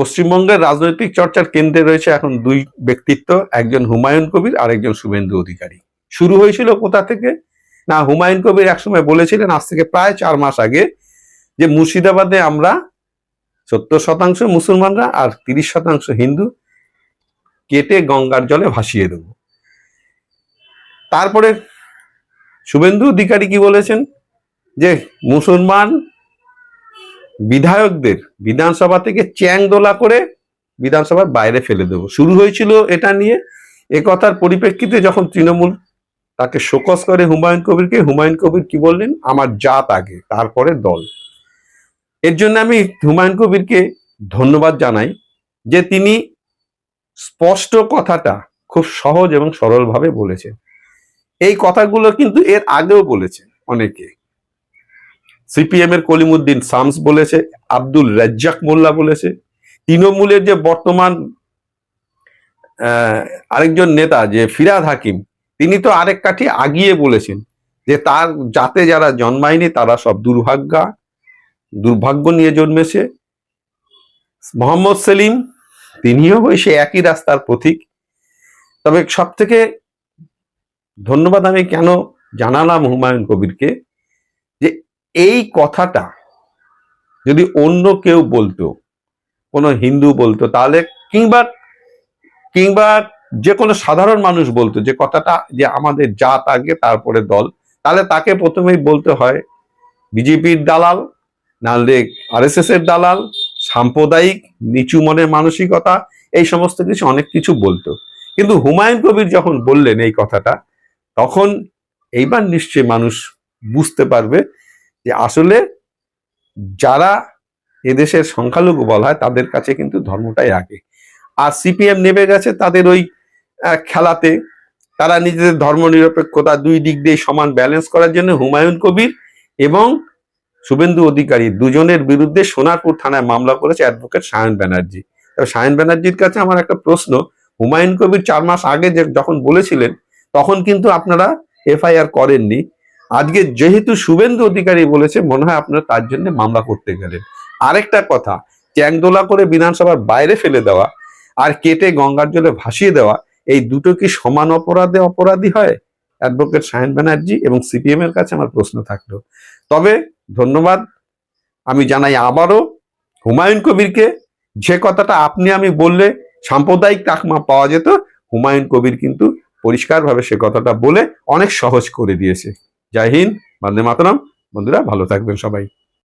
পশ্চিমবঙ্গের রাজনৈতিক চর্চার কেন্দ্রে রয়েছে এখন দুই ব্যক্তিত্ব, একজন হুমায়ুন কবির আর একজন শুভেন্দু অধিকারী। শুরু হয়েছিল কোথা থেকে? না, হুমায়ুন কবির একসময় বলেছিলেন আজ থেকে প্রায় চার মাস আগে যে মুর্শিদাবাদে আমরা সত্তর শতাংশ মুসলমানরা আর তিরিশ শতাংশ হিন্দু কেটে গঙ্গার জলে ভাসিয়ে দেব। তারপরে শুভেন্দু অধিকারী কি বলেছেন? যে মুসলমান বিধায়কদের বিধানসভা থেকে চ্যাং দোলা করে বিধানসভার বাইরে ফেলে দেব। শুরু হয়েছিল এটা নিয়ে। এ কথার পরিপ্রেক্ষিতে যখন তৃণমূল তাকে শোকস করে হুমায়ুন কবিরকে, হুমায়ুন কবির কি বললেন? আমার জাত আগে, তারপরে দল। এর জন্য আমি হুমায়ুন কবিরকে ধন্যবাদ জানাই যে তিনি স্পষ্ট কথাটা খুব সহজ এবং সরলভাবে বলেছেন। এই কথাগুলো কিন্তু এর আগেও বলেছে অনেকে। সিপিএম এর কলিমুদ্দিন শামস বলেছে, আব্দুল রাজ্জাক মোল্লা বলেছে। তৃণমূলের যে বর্তমান আরেকজন নেতা যে ফিরাদ হাকিম, তিনি তো আরেক কাঠি আগিয়ে বলেছেন যে তার জাতে যারা জন্মায়নি তারা সব দুর্ভাগ্যা, দুর্ভাগ্য নিয়ে জন্মেছে। মোহাম্মদ সেলিম, তিনিও ওই সে একই রাস্তার পথিক তবে সব থেকে ধন্যবাদ আমি কেন জানালাম হুমায়ুন কবিরকে এই কথাটা যদি অন্য কেউ বলতো, কোনো হিন্দু বলতো, তাহলে কিংবা কিংবা যে কোনো সাধারণ মানুষ বলতো যে কথাটা যে আমাদের জাত আগে, তারপরে দল, তাহলে তাকে প্রথমেই বলতে হয় বিজেপির দালাল, নাহলে আরএসএস এর দালাল, সাম্প্রদায়িক, নিচু মনের মানসিকতা, এই সমস্ত কিছু অনেক কিছু বলতো। কিন্তু হুমায়ুন কবির যখন বললেন এই কথাটা, তখন এইবার নিশ্চয়ই মানুষ বুঝতে পারবে যে আসলে যারা এদেশের সংখ্যালঘু বলা হয়, তাদের কাছে কিন্তু ধর্মটাই আগে। আর সিপিএম নেমে গেছে তাদের ওই খেলাতে। তারা নিজেদের ধর্মনিরপেক্ষতা দুই দিক দিয়ে সমান ব্যালেন্স করার জন্য হুমায়ুন কবির এবং শুভেন্দু অধিকারী দুজনের বিরুদ্ধে সোনারপুর থানায় মামলা করেছে অ্যাডভোকেট সায়ন ব্যানার্জি। তবে সায়ন ব্যানার্জির কাছে আমার একটা প্রশ্ন, হুমায়ুন কবির চার মাস আগে যখন বলেছিলেন, তখন কিন্তু আপনারা এফআইআর করেননি। আজকে যেহেতু শুভেন্দু অধিকারী বলেছে, মনে হয় আপনারা তার জন্য মামলা করতে গেলেন। আরেকটা কথা, চ্যাংদোলা করে বিধানসভার বাইরে ফেলে দেওয়া আর কেটে গঙ্গার জলে ভাসিয়ে দেওয়া, এই দুটো কি সমান অপরাধে অপরাধী হয়? অ্যাডভোকেট সায়ন ব্যানার্জি এবং সিপিএম এর কাছে আমার প্রশ্ন থাকল। তবে ধন্যবাদ, আমি জানাই আবারও হুমায়ুন কবিরকে, যে কথাটা আপনি আমি বললে সাম্প্রদায়িক তাকমা পাওয়া যেত, হুমায়ুন কবির কিন্তু পরিষ্কারভাবে সে কথাটা বলে অনেক সহজ করে দিয়েছে। জয় হিন্দ বন্দে মাতরম। বন্ধুরা ভালো থাকবেন সবাই।